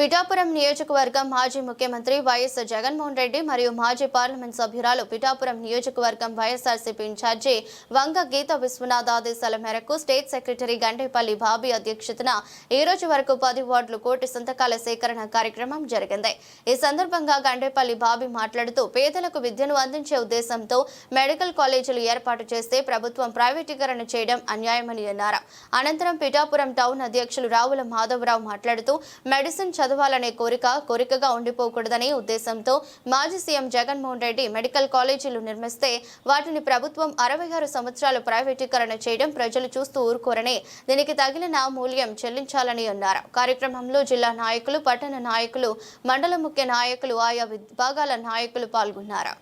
పిఠాపురం నియోజకవర్గం మాజీ ముఖ్యమంత్రి వైఎస్ జగన్మోహన్ రెడ్డి మరియు మాజీ పార్లమెంట్ సభ్యురాలు పిఠాపురం నియోజకవర్గం YSRCP in charge Vanga Geetha Viswanath ఆదేశాల మేరకు స్టేట్ సెక్రటరీ గండేపల్లి బాబీ అధ్యక్షతన ఈ రోజు వరకు పది వార్డులు కోటి సంతకాల సేకరణ కార్యక్రమం జరిగింది. ఈ సందర్భంగా గండేపల్లి బాబీ మాట్లాడుతూ పేదలకు విద్యను అందించే ఉద్దేశంతో మెడికల్ కాలేజీలు ఏర్పాటు చేస్తే ప్రభుత్వం ప్రైవేటీకరణ చేయడం అన్యాయమని అన్నారు. అనంతరం పిఠాపురం టౌన్ అధ్యక్షులు రావుల మాధవరావు మాట్లాడుతూ మెడిసిన్ చదవాలనే కోరిక కోరికగా ఉండిపోకూడదనే ఉద్దేశంతో మాజీ సీఎం జగన్మోహన్ రెడ్డి మెడికల్ కాలేజీలు నిర్మిస్తే వాటిని ప్రభుత్వం అరవై ఆరు సంవత్సరాలు ప్రైవేటీకరణ చేయడం ప్రజలు చూస్తూ ఊరుకోరని దీనికి తగిలిన మూల్యం చెల్లించాలని అన్నారు. కార్యక్రమంలో జిల్లా నాయకులు పట్టణ నాయకులు మండల ముఖ్య నాయకులు ఆయా విభాగాల నాయకులు పాల్గొన్నారు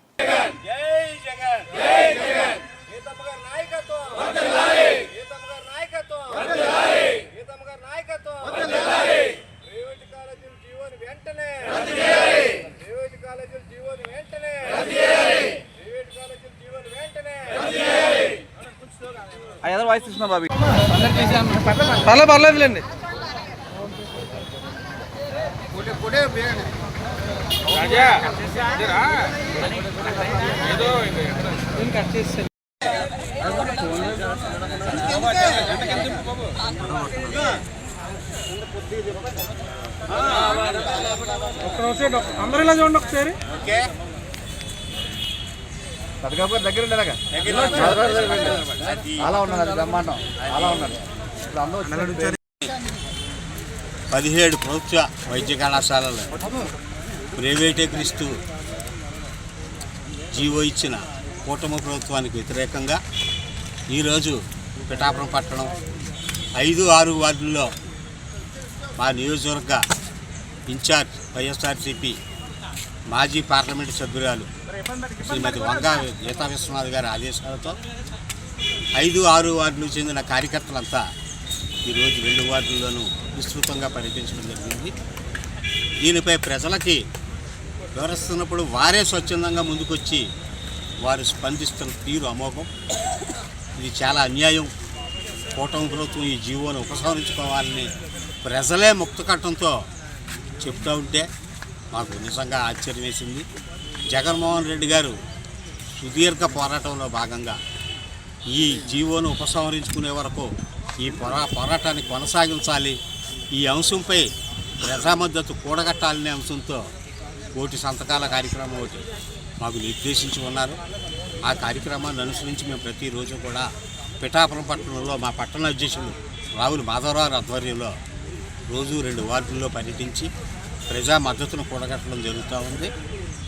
జై జగన్ జై జగన్ గీతమ్మ గారి నాయకత్వం వందనాలి గీతమ్మ గారి నాయకత్వం వందనాలి గీతమ్మ గారి నాయకత్వం వందనాలి ప్రైవేట్ కాలేజీల జీవోని వెంటనే రద్దు చేయాలి ప్రైవేట్ కాలేజీల జీవోని వెంటనే రద్దు చేయాలి ప్రైవేట్ కాలేజీల జీవోని వెంటనే రద్దు చేయాలి ఏదో వాయిస్ ఇస్తున్నా బాబీ. పర్లేదు పర్లేదులేండి. అందరూ ఇలా చూడండి ఒకసారి. పథకాపురం దగ్గర ఉండేలాగా. అలా ఉన్నది అది బ్రహ్మాండం. అలా ఉన్నది. ఇప్పుడు అందరూ పదిహేడు ప్రభుత్వ వైద్య కళాశాలలు. ప్రైవేటీకరిస్తూ జీవో ఇచ్చిన కూటమి ప్రభుత్వానికి వ్యతిరేకంగా ఈరోజు పిఠాపురం పట్టణం ఐదు ఆరు వార్డుల్లో మా నియోజకవర్గ ఇన్ఛార్జ్ వైఎస్ఆర్సీపీ మాజీ పార్లమెంటు సభ్యురాలు శ్రీమతి వంగా గీతా విశ్వనాథ్ గారి ఆదేశాలతో ఐదు ఆరు వార్డులు చెందిన కార్యకర్తలంతా ఈరోజు రెండు వార్డుల్లోనూ విస్తృతంగా పర్యటించడం జరిగింది. దీనిపై ప్రజలకి వివరిస్తున్నప్పుడు వారే స్వచ్ఛందంగా ముందుకొచ్చి వారు స్పందిస్తున్న తీరు అమోఘం. ఇది చాలా అన్యాయం. కూటమి ప్రభుత్వం ఈ జీవోను ఉపసంహరించుకోవాలని ప్రజలే ముక్త కట్టంతో చెప్తూ ఉంటే మాకు నిజంగా ఆశ్చర్యం వేసింది. జగన్మోహన్ రెడ్డి గారు సుదీర్ఘ పోరాటంలో భాగంగా ఈ జీవోను ఉపసంహరించుకునే వరకు ఈ పోరా పోరాటాన్ని కొనసాగించాలి. ఈ అంశంపై ప్రజా మద్దతు కూడగట్టాలనే అంశంతో కోటి సంతకాల కార్యక్రమం ఒకటి మాకు నిర్దేశించి ఉన్నారు. ఆ కార్యక్రమాన్ని అనుసరించి మేము ప్రతిరోజు కూడా పిఠాపురం పట్టణంలో మా పట్టణ అధ్యక్షులు రావుల మాధవరావు ఆధ్వర్యంలో రోజు రెండు వార్డుల్లో పర్యటించి ప్రజా మద్దతును కూడగట్టడం జరుగుతూ ఉంది.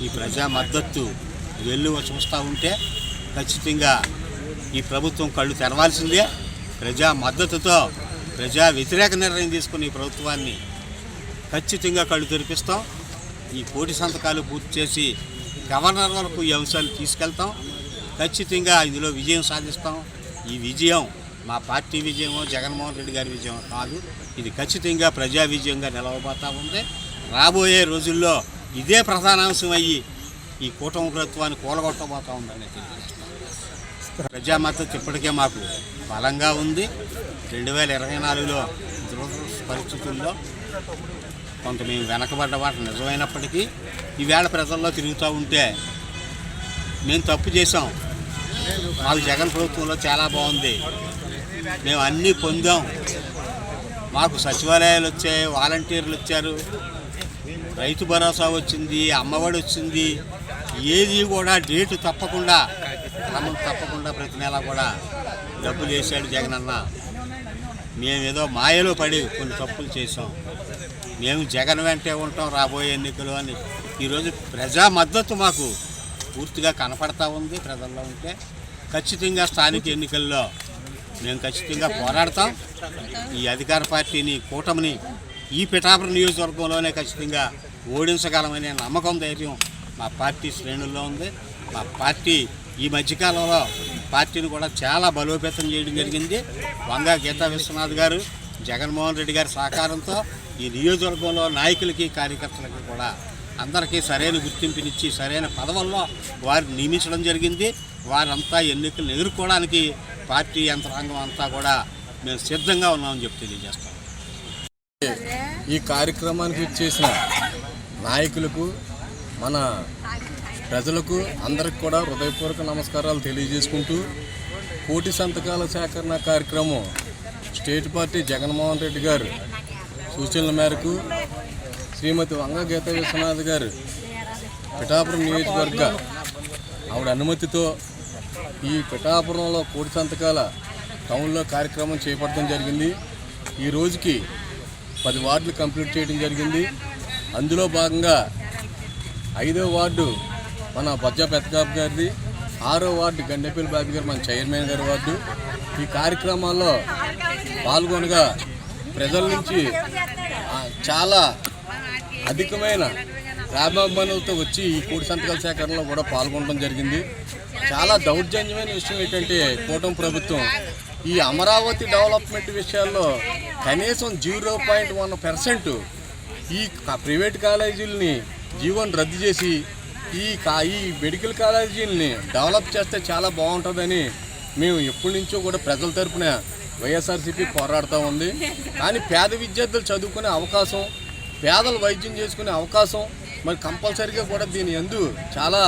ఈ ప్రజా మద్దతు వెల్లువ చూస్తూ ఉంటే ఖచ్చితంగా ఈ ప్రభుత్వం కళ్ళు తెరవాల్సిందే. ప్రజా మద్దతుతో ప్రజా వ్యతిరేక నిర్ణయం తీసుకుని ఈ ప్రభుత్వాన్ని ఖచ్చితంగా కళ్ళు తెరిపిస్తాం. ఈ కోటి సంతకాలు పూర్తి చేసి గవర్నర్ వరకు ఈ అంశాన్ని తీసుకెళ్తాం. ఖచ్చితంగా ఇందులో విజయం సాధిస్తాం. ఈ విజయం మా పార్టీ విజయమో జగన్మోహన్ రెడ్డి గారి విజయం కాదు. ఇది ఖచ్చితంగా ప్రజా విజయంగా నిలవబోతూ ఉంది. రాబోయే రోజుల్లో ఇదే ప్రధానాంశం అయ్యి ఈ కూటమి ప్రభుత్వాన్ని కూలగొట్టబోతా ఉందని తెలియజేస్తున్నాం ప్రజా మద్దతు ఇప్పటికే మాకు బలంగా ఉంది. రెండు వేల ఇరవై నాలుగులో దురదృష్ట పరిస్థితుల్లో కొంత మేము వెనకబడ్డ మాట నిజమైనప్పటికీ ఈవేళ ప్రజల్లో తిరుగుతూ ఉంటే మేము తప్పు చేసాం మాకు జగన్ ప్రభుత్వంలో చాలా బాగుంది. మేము అన్నీ పొందాం. మాకు సచివాలయాలు వచ్చాయి వాలంటీర్లు వచ్చారు. రైతు భరోసా వచ్చింది అమ్మఒడి వచ్చింది ఏది కూడా డేటు తప్పకుండా క్రమం తప్పకుండా ప్రతి నెల కూడా డబ్బులు వేసాడు జగన్ అన్న. మేమేదో మాయలో పడి కొన్ని తప్పులు చేసాం మేము జగన్ వెంటే ఉంటాం రాబోయే ఎన్నికలు అని. ఈరోజు ప్రజా మద్దతు మాకు పూర్తిగా కనపడతా ఉంది ప్రజల్లో ఉంటే. ఖచ్చితంగా స్థానిక ఎన్నికల్లో మేము ఖచ్చితంగా పోరాడతాం. ఈ అధికార పార్టీని కూటమిని ఈ పిఠాపురం నియోజకవర్గంలోనే ఖచ్చితంగా ఓడించగలమనే నమ్మకం ధైర్యం మా పార్టీ శ్రేణుల్లో ఉంది. మా పార్టీ ఈ మధ్యకాలంలో పార్టీని కూడా చాలా బలోపేతం చేయడం జరిగింది. వంగా గీతా విశ్వనాథ్ గారు జగన్మోహన్ రెడ్డి గారి సహకారంతో ఈ నియోజకవర్గంలో నాయకులకి కార్యకర్తలకి కూడా అందరికీ సరైన గుర్తింపునిచ్చి సరైన పదవుల్లో వారిని నియమించడం జరిగింది. వారంతా ఎన్నికలను ఎదుర్కోవడానికి పార్టీ యంత్రాంగం అంతా కూడా మేము సిద్ధంగా ఉన్నామని చెప్పి తెలియజేస్తాం. ఈ కార్యక్రమానికి చేసిన నాయకులకు మన ప్రజలకు అందరికి కూడా హృదయపూర్వక నమస్కారాలు తెలియజేసుకుంటూ కోటి సంతకాల సేకరణ కార్యక్రమం స్టేట్ పార్టీ జగన్మోహన్ రెడ్డి గారు సూచనల మేరకు శ్రీమతి వంగ గీత విశ్వనాథ్ గారు పిఠాపురం నియోజకవర్గ ఆవిడ అనుమతితో ఈ పిఠాపురంలో కోటి సంతకాల టౌన్లో కార్యక్రమం చేపట్టడం జరిగింది. ఈ రోజుకి పది వార్డులు కంప్లీట్ చేయడం జరిగింది. అందులో భాగంగా ఐదో వార్డు మన బజ్జా పెత్తకాపు గారిది ఆరో వార్డు గండేపల్లి బాబు గారు మన చైర్మన్ గారి వార్డు. ఈ కార్యక్రమాల్లో పాల్గొనగా ప్రజల నుంచి చాలా అధికమైన రాబాబనులతో వచ్చి ఈ కూడి సంతకాల సేకరణలో కూడా పాల్గొనడం జరిగింది. చాలా దౌర్జన్యమైన విషయం ఏంటంటే కూటమి ప్రభుత్వం ఈ అమరావతి డెవలప్మెంట్ విషయాల్లో కనీసం జీరో పాయింట్ వన్ పర్సెంట్ ఈ ప్రైవేట్ కాలేజీలని జీవోని రద్దు చేసి ఈ కా ఈ మెడికల్ కాలేజీలని డెవలప్ చేస్తే చాలా బాగుంటుందని మేము ఎప్పటి నుంచో కూడా ప్రజల తరపున వైఎస్ఆర్సీపీ పోరాడుతూ ఉంది. కానీ పేద విద్యార్థులు చదువుకునే అవకాశం పేదలు వైద్యం చేసుకునే అవకాశం మరి కంపల్సరీగా కూడా దీని ఎందు చాలా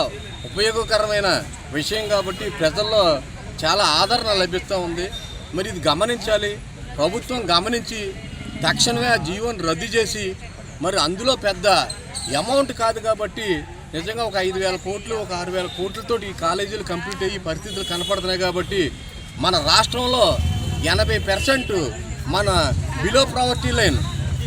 ఉపయోగకరమైన విషయం కాబట్టి ప్రజల్లో చాలా ఆదరణ లభిస్తూ ఉంది. మరి ఇది గమనించాలి. ప్రభుత్వం గమనించి తక్షణమే ఆ జీవోని రద్దు చేసి మరి అందులో పెద్ద అమౌంట్ కాదు కాబట్టి నిజంగా ఒక ఐదు వేల కోట్లు ఒక ఆరు వేల కోట్లతో ఈ కాలేజీలు కంప్లీట్ అయ్యి పరిస్థితులు కనపడుతున్నాయి కాబట్టి మన రాష్ట్రంలో ఎనభై పర్సెంట్ మన బిలో ప్రావర్టీ లైన్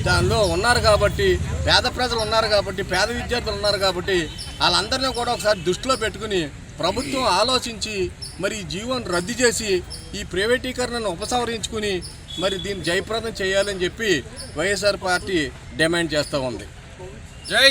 దానిలో ఉన్నారు కాబట్టి పేద ప్రజలు ఉన్నారు కాబట్టి పేద విద్యార్థులు ఉన్నారు కాబట్టి వాళ్ళందరినీ కూడా ఒకసారి దృష్టిలో పెట్టుకుని ప్రభుత్వం ఆలోచించి మరి ఈ రద్దు చేసి ఈ ప్రైవేటీకరణను ఉపసంహరించుకుని మరి దీన్ని జయప్రదం చేయాలని చెప్పి వైఎస్ఆర్ పార్టీ డిమాండ్ చేస్తూ ఉంది. జై